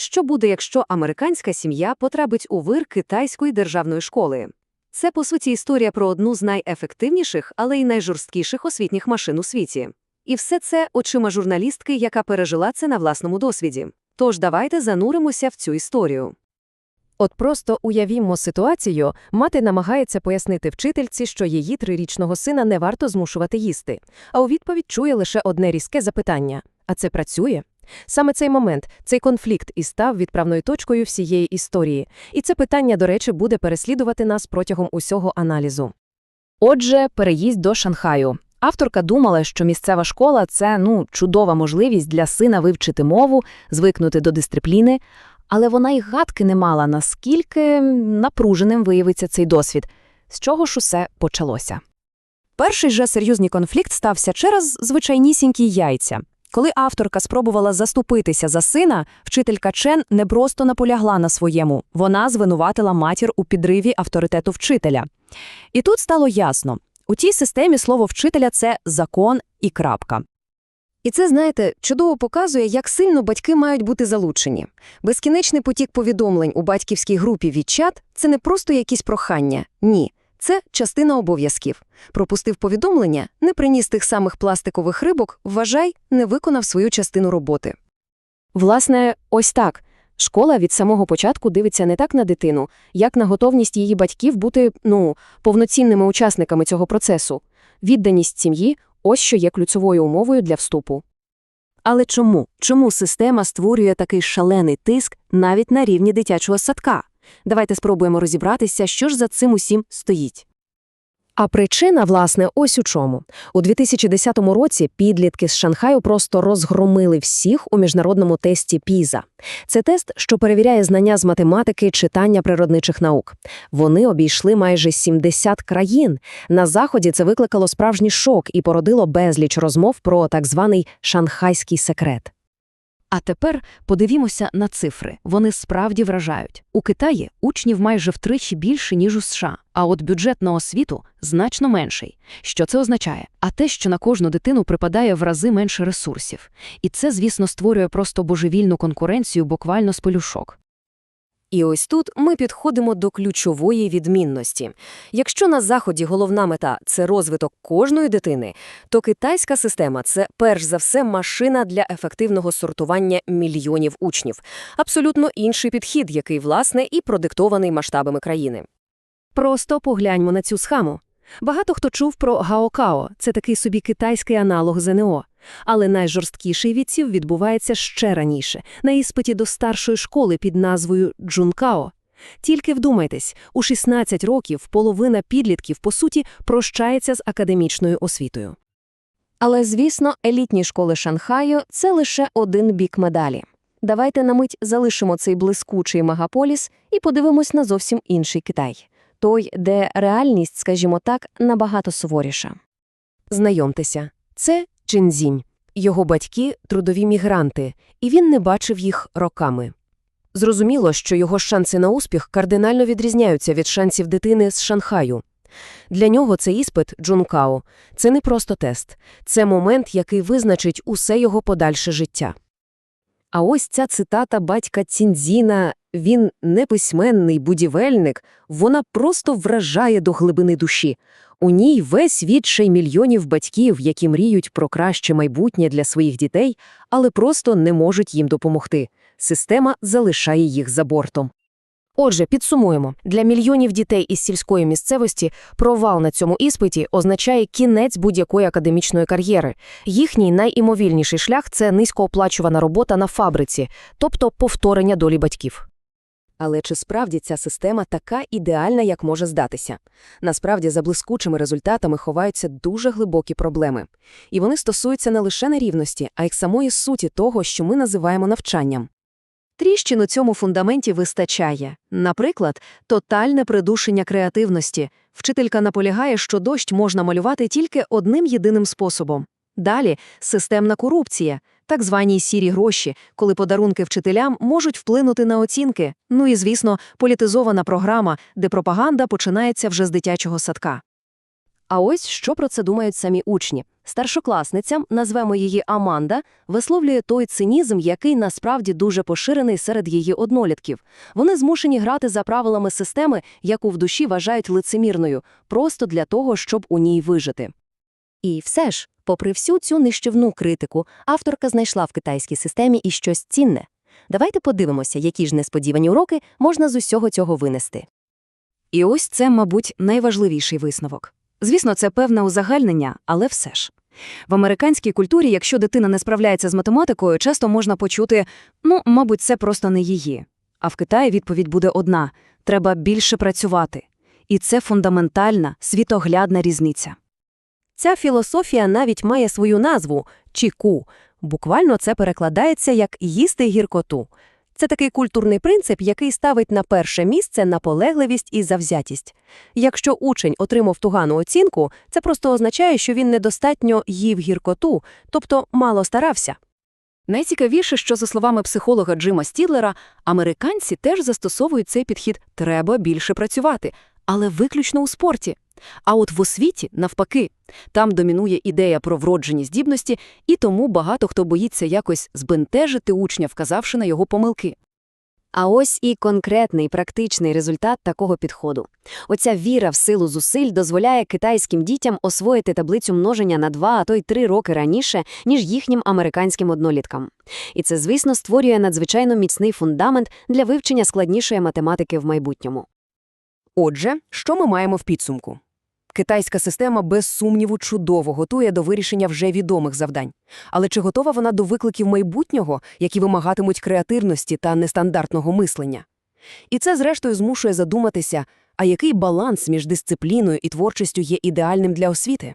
Що буде, якщо американська сім'я потрапить у вир китайської державної школи? Це, по суті, історія про одну з найефективніших, але й найжорсткіших освітніх машин у світі. І все це очима журналістки, яка пережила це на власному досвіді. Тож давайте зануримося в цю історію. От просто уявімо ситуацію, мати намагається пояснити вчительці, що її трирічного сина не варто змушувати їсти, а у відповідь чує лише одне різке запитання – а це працює? Саме цей момент, цей конфлікт і став відправною точкою всієї історії. І це питання, до речі, буде переслідувати нас протягом усього аналізу. Отже, переїзд до Шанхаю. Авторка думала, що місцева школа – це, ну, чудова можливість для сина вивчити мову, звикнути до дисципліни, але вона й гадки не мала, наскільки напруженим виявиться цей досвід. З чого ж усе почалося? Перший же серйозний конфлікт стався через звичайнісінькі яйця. Коли авторка спробувала заступитися за сина, вчителька Чен не просто наполягла на своєму, вона звинуватила матір у підриві авторитету вчителя. І тут стало ясно, у тій системі слово вчителя – це закон і крапка. І це, знаєте, чудово показує, як сильно батьки мають бути залучені. Безкінечний потік повідомлень у батьківській групі від чат – це не просто якісь прохання. Ні. Це частина обов'язків. Пропустив повідомлення, не приніс тих самих пластикових рибок, вважай, не виконав свою частину роботи. Власне, ось так. Школа від самого початку дивиться не так на дитину, як на готовність її батьків бути, ну, повноцінними учасниками цього процесу. Відданість сім'ї – ось що є ключовою умовою для вступу. Але чому? Чому система створює такий шалений тиск навіть на рівні дитячого садка? Давайте спробуємо розібратися, що ж за цим усім стоїть. А причина, власне, ось у чому. У 2010 році підлітки з Шанхаю просто розгромили всіх у міжнародному тесті ПІЗа. Це тест, що перевіряє знання з математики, читання природничих наук. Вони обійшли майже 70 країн. На Заході це викликало справжній шок і породило безліч розмов про так званий шанхайський секрет. А тепер подивімося на цифри. Вони справді вражають. У Китаї учнів майже втричі більше, ніж у США, а от бюджет на освіту значно менший. Що це означає? А те, що на кожну дитину припадає в рази менше ресурсів. І це, звісно, створює просто божевільну конкуренцію буквально з пелюшок. І ось тут ми підходимо до ключової відмінності. Якщо на Заході головна мета – це розвиток кожної дитини, то китайська система – це перш за все машина для ефективного сортування мільйонів учнів. Абсолютно інший підхід, який, власне, і продиктований масштабами країни. Просто погляньмо на цю схему. Багато хто чув про Гаокао – це такий собі китайський аналог ЗНО. Але найжорсткіший відсів відбувається ще раніше, на іспиті до старшої школи під назвою Джункао. Тільки вдумайтесь, у 16 років половина підлітків, по суті, прощається з академічною освітою. Але, звісно, елітні школи Шанхаю – це лише один бік медалі. Давайте на мить залишимо цей блискучий мегаполіс і подивимось на зовсім інший Китай. Той, де реальність, скажімо так, набагато суворіша. Знайомтеся, це Чинзінь. Його батьки – трудові мігранти, і він не бачив їх роками. Зрозуміло, що його шанси на успіх кардинально відрізняються від шансів дитини з Шанхаю. Для нього цей іспит Джункао – це не просто тест, це момент, який визначить усе його подальше життя. А ось ця цитата батька Цінзіна «Він не письменний будівельник, вона просто вражає до глибини душі. У ній весь відчай мільйонів батьків, які мріють про краще майбутнє для своїх дітей, але просто не можуть їм допомогти. Система залишає їх за бортом. Отже, підсумуємо. Для мільйонів дітей із сільської місцевості провал на цьому іспиті означає кінець будь-якої академічної кар'єри. Їхній найімовільніший шлях – це низькооплачувана робота на фабриці, тобто повторення долі батьків. Але чи справді ця система така ідеальна, як може здатися? Насправді, за блискучими результатами ховаються дуже глибокі проблеми. І вони стосуються не лише нерівності, а й самої суті того, що ми називаємо навчанням. Тріщин у цьому фундаменті вистачає. Наприклад, тотальне придушення креативності. Вчителька наполягає, що дощ можна малювати тільки одним єдиним способом. Далі – системна корупція, так звані сірі гроші, коли подарунки вчителям можуть вплинути на оцінки. Ну і, звісно, політизована програма, де пропаганда починається вже з дитячого садка. А ось що про це думають самі учні. Старшокласниця, назвемо її Аманда, висловлює той цинізм, який насправді дуже поширений серед її однолітків. Вони змушені грати за правилами системи, яку в душі вважають лицемірною, просто для того, щоб у ній вижити. І все ж, попри всю цю нищівну критику, авторка знайшла в китайській системі і щось цінне. Давайте подивимося, які ж несподівані уроки можна з усього цього винести. І ось це, мабуть, найважливіший висновок. Звісно, це певне узагальнення, але все ж. В американській культурі, якщо дитина не справляється з математикою, часто можна почути «ну, мабуть, це просто не її». А в Китаї відповідь буде одна – треба більше працювати. І це фундаментальна, світоглядна різниця. Ця філософія навіть має свою назву – чіку. Буквально це перекладається як «їсти гіркоту». Це такий культурний принцип, який ставить на перше місце наполегливість і завзятість. Якщо учень отримав тугану оцінку, це просто означає, що він недостатньо їв гіркоту, тобто мало старався. Найцікавіше, що, за словами психолога Джима Стідлера, американці теж застосовують цей підхід «треба більше працювати», але виключно у спорті. А от в освіті, навпаки, там домінує ідея про вроджені здібності, і тому багато хто боїться якось збентежити учня, вказавши на його помилки. А ось і конкретний практичний результат такого підходу. Оця віра в силу зусиль дозволяє китайським дітям освоїти таблицю множення на два, а то й три роки раніше, ніж їхнім американським одноліткам. І це, звісно, створює надзвичайно міцний фундамент для вивчення складнішої математики в майбутньому. Отже, що ми маємо в підсумку? Китайська система без сумніву чудово готує до вирішення вже відомих завдань. Але чи готова вона до викликів майбутнього, які вимагатимуть креативності та нестандартного мислення? І це, зрештою, змушує задуматися, а який баланс між дисципліною і творчістю є ідеальним для освіти?